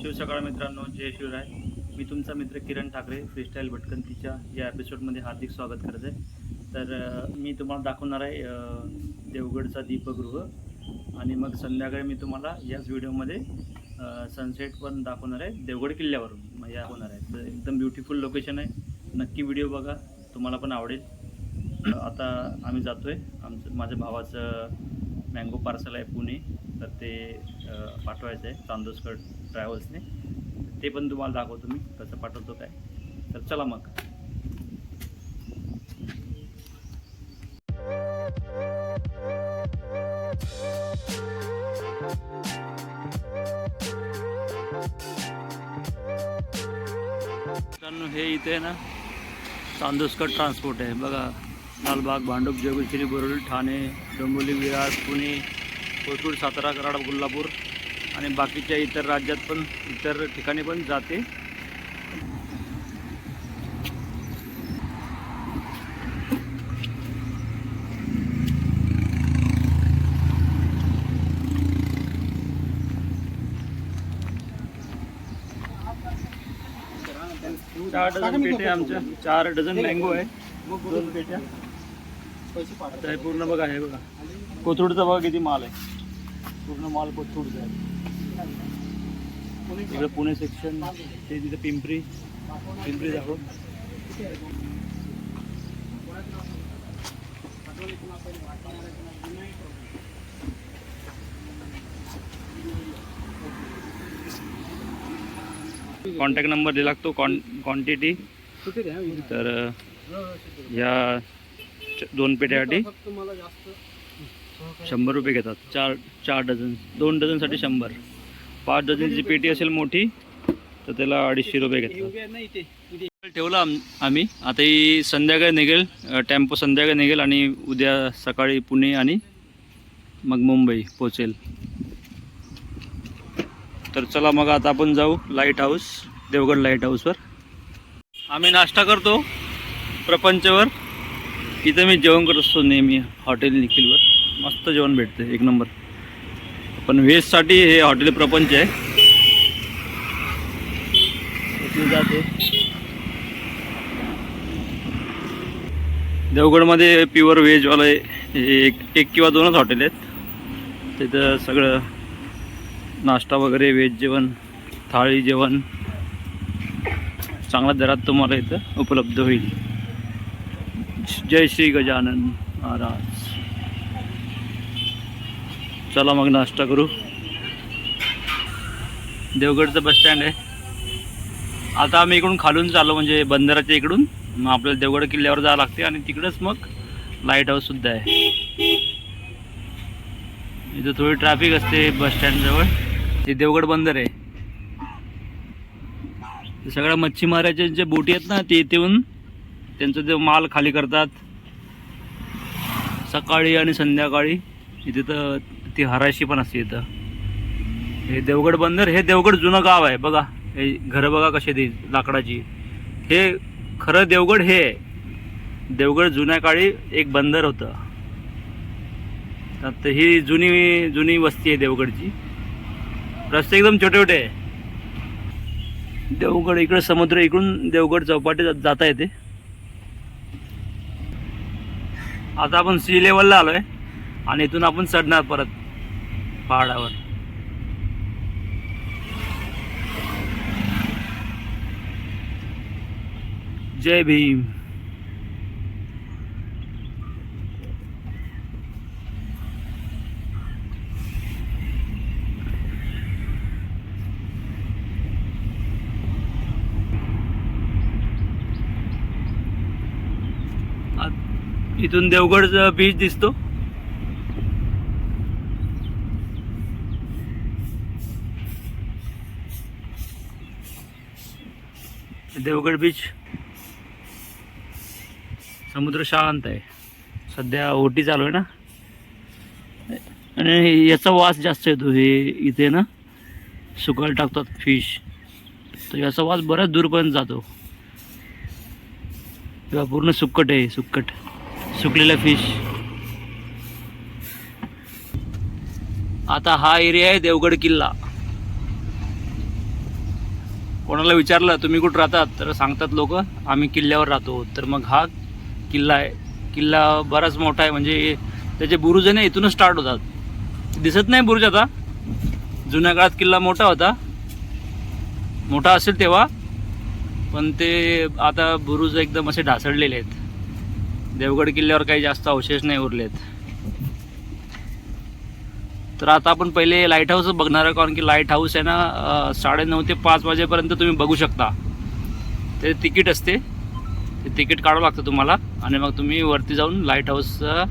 शिवसकाळ मित्रांनो जय शिवराय. मी तुमचा मित्र किरण ठाकरे फ्रीस्टाईल भटकंतीच्या या एपिसोडमध्ये हार्दिक स्वागत करत आहे. तर मी तुम्हाला दाखवणार आहे देवगडचा दीपगृह. आणि मग संध्याकाळी मी तुम्हाला याच व्हिडिओमध्ये सनसेट पण दाखवणार आहे देवगड किल्ल्यावरून. मग या होणार आहे. तर एकदम ब्युटिफुल लोकेशन आहे. नक्की व्हिडिओ बघा. तुम्हाला पण आवडेल. आता आम्ही जातो आहे आमचं माझ्या भावाचं मँगो पार्सल आहे पुणे. तर ते पाठवायचं आहे चांदोसकर ट्रॅव्हल्सने. ते पण तुम्हाला दाखवतो मी कसं पाठवतो काय. तर चला मग. हे इथे ना चांदोसकर ट्रान्सपोर्ट आहे. बघा लालबाग भांडूप जगुश्री बोरुल ठाणे डोंबिवली विरार पुणे कोथरूड सातारा कराड कोल्हापूर आणि बाकीच्या इतर राज्यात पण इतर ठिकाणी पण जाते. चार डझन पेटे आमच्या. चार डझन मँगो आहे. दोन पेट्या हे पूर्ण बघा हे बघा. कोथरूडचा बघा किती माल आहे. पूर्ण माल कोथरूडचा आहे. इकडे पुणे सेक्शन ते तिथे पिंपरी पिंपरी दाखव. कॉन्टॅक्ट नंबर दिला लागतो कॉन क्वांटिटी तर या दोन पेट्यासाठी. शंभर रुपये घेतात. चार चार डझन दोन डझनसाठी शंभर. पाच डझनची पेटी असेल मोठी तर त्याला अडीचशे रुपये घेतात. ठेवलं आम्ही. आता ही संध्याकाळी निघेल टेम्पो संध्याकाळी निघेल आणि उद्या सकाळी पुणे आणि मग मुंबई पोचेल तर चला मग आता आपण जाऊ लाइट हाऊस देवगड लाइट हाऊसवर आम्ही नाश्ता करतो प्रपंचवर. इथं मी जेवण करत असतो नेहमी हॉटेल निखिलवर. मस्त जेवण भेटते एक नंबर. पण व्हेजसाठी हे हॉटेल प्रपंच आहे. जाते. देवगडमध्ये प्युअर व्हेजवाले एक एक किंवा दोनच हॉटेल आहेत. तिथं सगळं नाश्ता वगैरे व्हेज जेवण थाळी जेवण. चांगल्या दरात तुम्हाला इथं उपलब्ध होईल. जय श्री गजानन महाराज. चला मग नाश्ता करू. देवगडचं बस स्टँड आहे. आता आम्ही इकडून खालून चाललो म्हणजे बंदराच्या इकडून. मग आपल्याला देवगड किल्ल्यावर जावं लागते आणि तिकडंच मग लाइट हाऊससुद्धा आहे. इथं थोडी ट्रॅफिक असते बस स्टँडजवळ ते देवगड बंदर आहे. सगळ्या मच्छीमाराच्या जे बोटी आहेत ना ते इथे येऊन त्यांचं ते माल खाली करतात. सकाळी आणि संध्याकाळी. इथे तर ती हराशी पण असते इथं. हे देवगड बंदर हे देवगड जुनं गाव आहे बघा. हे घरं बघा कशी ती लाकडाची. हे खरं देवगड हे आहे. देवगड जुन्या काळी एक बंदर होतं. तर ही जुनी जुनी वस्ती आहे देवगडची. रस्ते एकदम छोटे छोटे आहे. देवगड इकडे समुद्र इकडून देवगड चौपाटी जाता येते. आता आपण सी लेवलला आलो आहे आणि इथून आपण चढणार परत. पहाडावर जय भीम. इथून देवगडचा बीच दिसतो. देवगड बीच समुद्र शांत आहे. सध्या ओटी चालू आहे ना? आणि याचा वास जास्त येतो हे इथे ना? सुकायला टाकतात फिश तर याचा वास बऱ्याच दूरपर्यंत जातो. किंवा पूर्ण सुक्कट आहे सुक्कट सुकलेला फिश आता हा एरिया आहे देवगड किल्ला. कोणाला विचारलं तुम्ही कुठं राहतात? तर सांगतात लोक आम्ही किल्ल्यावर राहतो. तर मग हा किल्ला आहे. किल्ला बराच मोठा आहे. म्हणजे त्याचे बुरुज आहे ना इथूनच स्टार्ट होतात. दिसत नाही बुरुज आता. जुन्या काळात किल्ला मोठा होता. मोठा असेल तेव्हा. पण ते आता बुरुज एकदम असे ढासळलेले आहेत. देवगड किल्ल्यावर काही जास्त अवशेष नाही उरलेत. तर आता आपण पहिले लाइट हाऊस बघणार आहे कारण की लाइट हाऊस आहे ना साडेनऊ ते पाच वाजेपर्यंत तुम्ही बघू शकता. ते तिकीट असते. ते तिकीट काढावं लागतं तुम्हाला. आणि मग तुम्ही वरती जाऊन लाइट हाऊसचा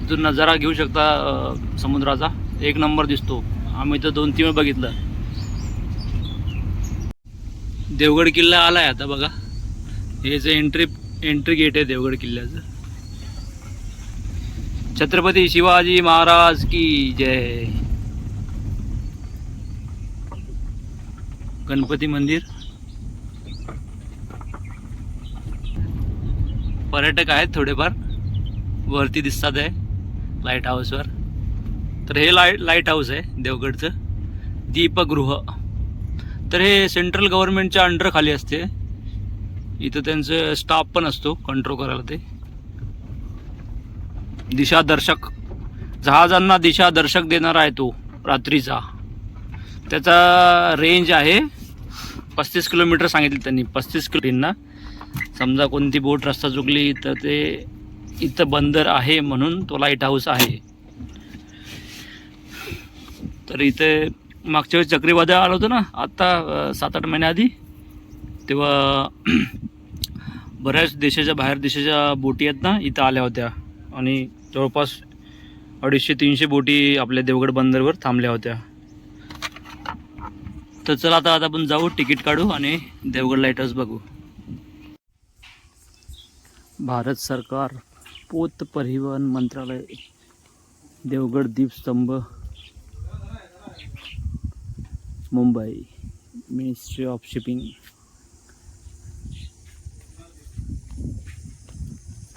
तिथून नजारा घेऊ शकता समुद्राचा. एक नंबर दिसतो. आम्ही तर दोन तीन वेळ बघितलं. देवगड किल्ला आला आहे आता बघा. हे जे एंट्री एंट्री गेट आहे देवगड किल्ल्याचं. छत्रपती शिवाजी महाराज की जय. गणपती मंदिर. पर्यटक आहेत थोडेफार. वरती दिसतात आहे लाइट हाऊसवर तर हे लाइट लाइट हाऊस आहे देवगडचं. दीपगृह. तर हे सेंट्रल गव्हर्नमेंटच्या अंडरखाली असते. इथं त्यांचं स्टाफ पण असतो कंट्रोल करायला ते. दिशादर्शक जहाजांना दिशादर्शक देणारा आहे तो रात्रीचा. त्याचा रेंज आहे पस्तीस किलोमीटर सांगितले त्यांनी. पस्तीस किलोमीटरना समजा कोणती बोट रस्ता चुकली तर ते इथं बंदर आहे म्हणून तो लाइट हाऊस आहे. तर इथे मागच्या वेळेस चक्रीवादळ आलं होतं ना आत्ता सात आठ महिन्याआधी तेव्हा बऱ्याच देशाच्या बाहेर देशाच्या बोटी आहेत ना इथं आल्या होत्या. आणि जवळपास अडीचशे तीनशे बोटी आपल्या देवगड बंदरवर थांबल्या होत्या. तर चला आता आता आपण जाऊ तिकीट काढू आणि देवगड लाइट हाऊस बघू. भारत सरकार पोत परिवहन मंत्रालय देवगड दीपस्तंभ मुंबई मिनिस्ट्री ऑफ शिपिंग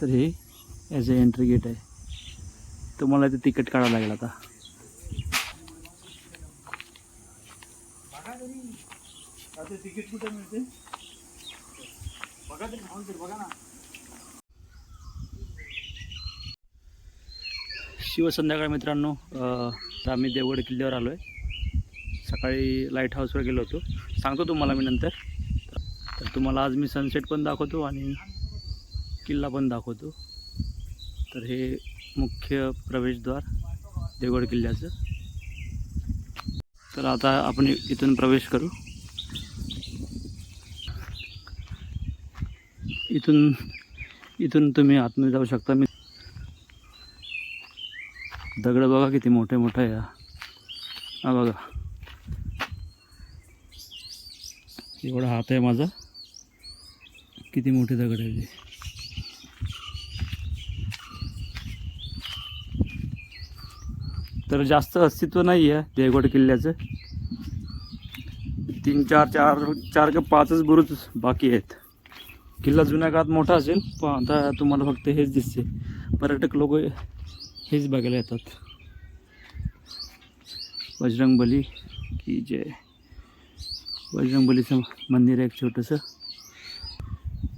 तर हे ॲज अ एंट्री गेट आहे. तुम्हाला ते तिकीट काढावं लागेल आता. शिव संध्याकाळ मित्रांनो तर आम्ही देवगड किल्ल्यावर आलो आहे सकाळी लाइट हाऊसवर गेलो होतो. सांगतो तुम्हाला मी नंतर. तर तुम्हाला आज मी सनसेट पण दाखवतो आणि किल्ला पण दाखवतो. तर हे मुख्य प्रवेशद्वार देवगड किल्ल्याचं. तर आता आपण इथून प्रवेश करू. इथून इथून तुम्ही आतमध्ये जाऊ शकता. मी दगड बघा किती मोठे मोठे आहे हा. हा बघा. एवढा हात आहे माझा. किती मोठे दगड आहे तर जास्त अस्तित्व नाही आहे देवगड किल्ल्याचं. तीन चार चार चार का पाचच बुरुज बाकी आहेत. किल्ला जुन्या काळात मोठा असेल पण आता तुम्हाला फक्त हेच दिसते पर्यटक लोक हेच बघायला येतात. बजरंगबली की जय. बजरंगबलीचं मंदिर आहे एक छोटंसं.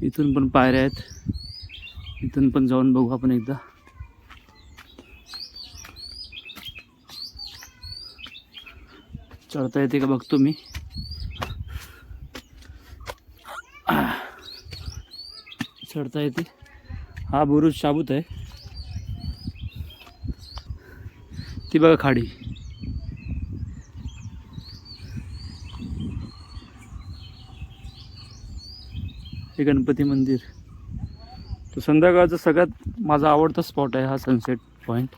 इथून पण पायऱ्या आहेत. इथून पण जाऊन बघू आपण एकदा. चढता येते का बघतो मी. चढता येते. हा बुरुज शाबूत आहे. ती बघा खाडी. हे गणपती मंदिर. तो संध्याकाळचा सगळ्यात माझा आवडता स्पॉट आहे हा सनसेट पॉईंट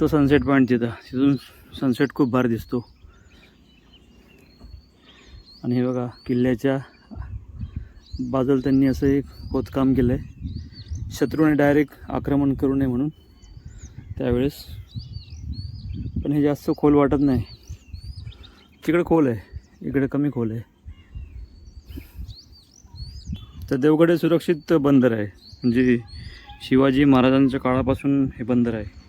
तो सनसेट पॉईंट तिथं. तिथून सनसेट खूप भारी दिसतो. आणि हे बघा किल्ल्याच्या बाजूला त्यांनी असं एक खोदकाम केलं आहे शत्रूने डायरेक्ट आक्रमण करू नये म्हणून. त्यावेळेस पण हे जास्त खोल वाटत नाही. तिकडे खोल आहे. इकडे कमी खोल आहे. तर देवगड हे सुरक्षित बंदर आहे. म्हणजे शिवाजी महाराजांच्या काळापासून हे बंदर आहे.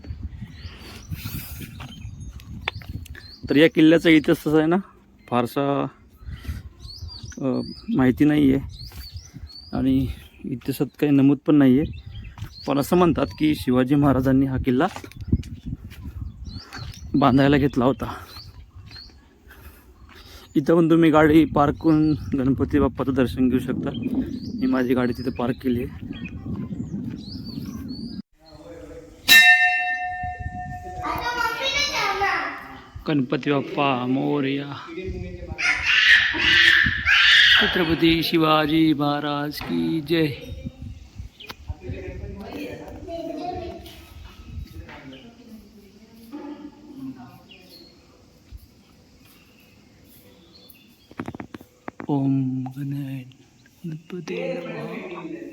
तर या किल्ल्याचा इतिहास तसा आहे ना फारसा माहिती नाही आहे आणि इतिहासात काही नमूद पण नाही आहे पण असं म्हणतात की शिवाजी महाराजांनी हा किल्ला बांधायला घेतला होता. इथं पण तुम्ही गाडी पार्क करून गणपती बाप्पाचं दर्शन घेऊ शकता. मी माझी गाडी तिथे पार्क केली आहे. गणपती बाप्पा मोरया छत्रपती शिवाजी महाराज की जय ओम गणेश गणपती नमः.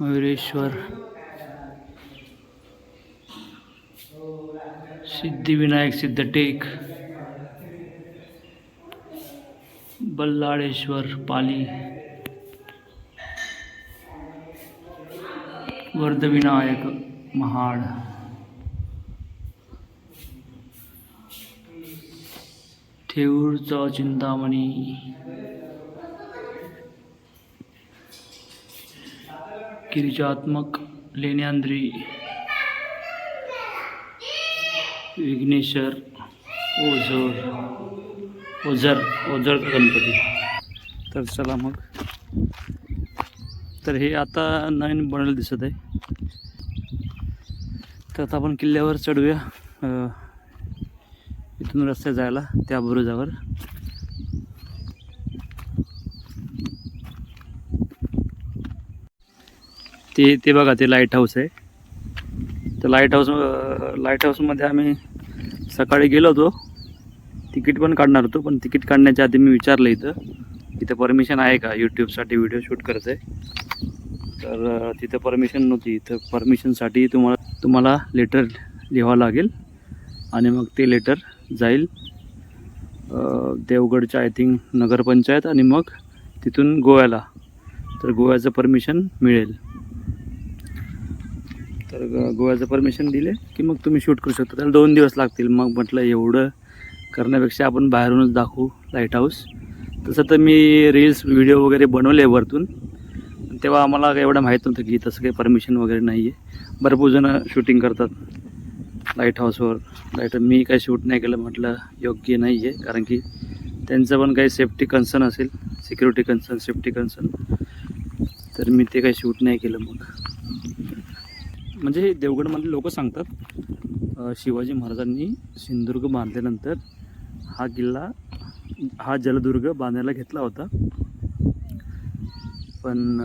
मयुरेश्वर सिद्धिविनायक सिद्धटेक बल्लाळेश्वर पाली वर्धविनायक महाड। ठेऊरचा चिंतामणी गिरिजात्मक लेण्यांद्री विघ्नेश्वर ओझर ओझर ओझर गणपती. तर चला मग. तर हे आता नवीन बनलेलं दिसत आहे. तर आता आपण किल्ल्यावर चढूया. इथून रस्त्या जायला त्या बुरुजावर. ते ते बघा ते लाइट हाऊस आहे. तर लाइट हाऊस लाइट हाऊसमध्ये आम्ही सकाळी गेलो होतो. तिकीट पण काढणार होतो पण तिकीट काढण्याच्या आधी मी विचारलं इथं. तिथं परमिशन आहे का? यूट्यूबसाठी व्हिडिओ शूट करते आहे तर तिथं परमिशन नव्हती. इथं परमिशनसाठी तुम्हाला तुम्हाला लेटर लिहावं लागेल. आणि मग ते लेटर जाईल देवगडच्या आय थिंक नगरपंचायत आणि मग तिथून गोव्याला. तर गोव्याचं परमिशन मिळेल. तर गोव्याचं परमिशन दिले की मग तुम्ही शूट करू शकता. त्याला दोन दिवस लागतील. मग म्हटलं एवढं करण्यापेक्षा आपण बाहेरूनच दाखवू लाइट हाऊस तसं तर मी रील्स व्हिडिओ वगैरे बनवले वरतून. तेव्हा आम्हाला एवढं माहीत नव्हतं की तसं काही परमिशन वगैरे नाही आहे भरपूर जणं शूटिंग करतात लाइट हाऊसवर लाइट मी काही शूट नाही केलं म्हटलं योग्य नाही आहे कारण की त्यांचं पण काही सेफ्टी कन्सर्न असेल. सिक्युरिटी कन्सर्न सेफ्टी कन्सर्न तर मी ते काही शूट नाही केलं मग. म्हणजे हे देवगडमधले लोक सांगतात शिवाजी महाराजांनी सिंधुदुर्ग बांधल्यानंतर हा किल्ला हा जलदुर्ग बांधायला घेतला होता. पण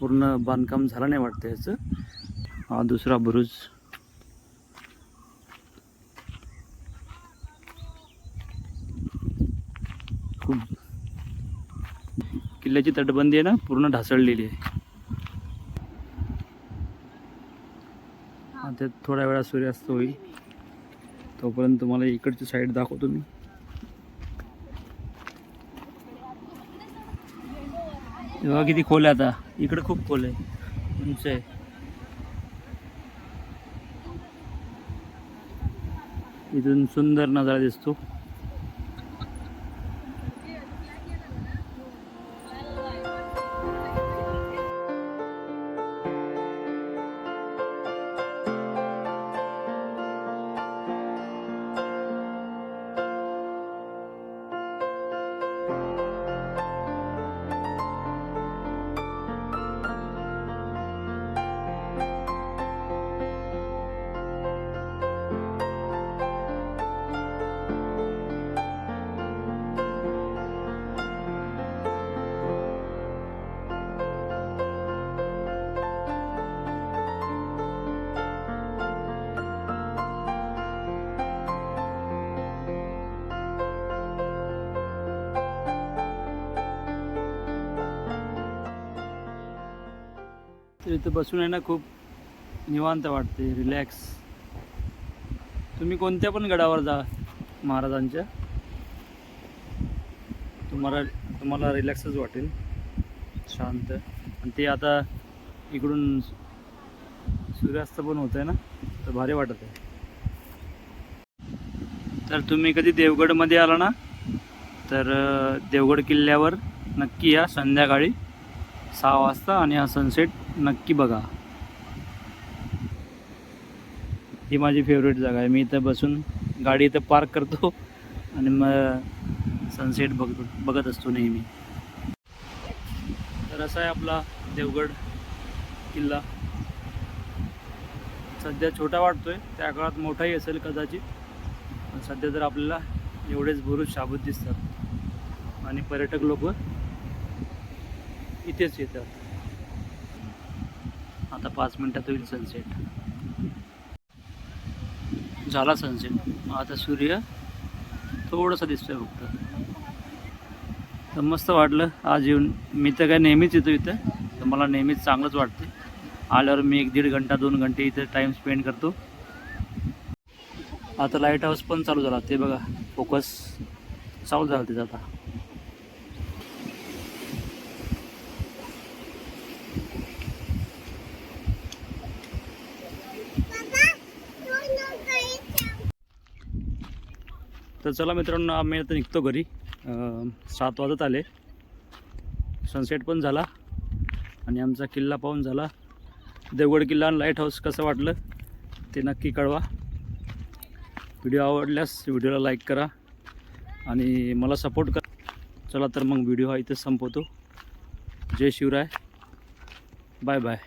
पूर्ण बांधकाम झालं नाही वाटतं याचं. हा दुसरा बुरुज. खूप. किल्ल्याची तटबंदी आहे ना पूर्ण ढासळलेली आहे. आता थोड्या वेळा सूर्यास्त होईल. तोपर्यंत तुम्हाला इकडची साईड दाखवतो मी. तेव्हा किती खोल आहे आता. इकडे खूप खोल आहे. उंच आहे. इथून सुंदर नजारा दिसतो. इथं बसून आहे ना खूप निवांत वाटते रिलॅक्स तुम्ही कोणत्या पण गडावर जा महाराजांच्या. तुम्हाला तुम्हाला रिलॅक्सच वाटेल. शांत. आणि ते आता इकडून सूर्यास्त पण होत आहे ना तर भारी वाटत आहे तर तुम्ही कधी देवगडमध्ये आला ना तर देवगड किल्ल्यावर नक्की या संध्याकाळी. सहा वाजता आणि हा सनसेट नक्की बघा. ही माझी फेवरेट जागा आहे. मी इथं बसून गाडी इथं पार्क करतो आणि मग सनसेट बघतो बघत असतो नेहमी. तर असा आहे आपला देवगड किल्ला. सध्या छोटा वाटतोय. त्या काळात मोठाही असेल कदाचित. पण सध्या तर आपल्याला एवढेच भरूच शाबूत दिसतात. आणि पर्यटक लोक इथेच येतात आता पाच मिनिटात होईल सनसेट झाला सनसेट आता सूर्य थोडंसं दिसतोय फक्त. तर मस्त वाटलं. आज येऊन मी तर काय नेहमीच येतो इथं. तर मला नेहमीच चांगलंच वाटते आल्यावर मी एक दीड घंटा दोन घंटे इथं टाईम स्पेंड करतो. आता लाइट हाऊस पण चालू झाला. ते बघा फोकस चालू झाला तिथं आता. तर चला मित्रांनो आम्ही आता निघतो घरी. सात वाजत आले. सनसेट पण झाला आणि आमचा किल्ला पाहून झाला. देवगड किल्ला आणि लाइट हाऊस कसं वाटलं ते नक्की कळवा. व्हिडिओ आवडल्यास व्हिडिओला लाईक करा आणि मला सपोर्ट करा. चला तर मग व्हिडिओ हा इथं संपवतो. जय शिवराय. Bye bye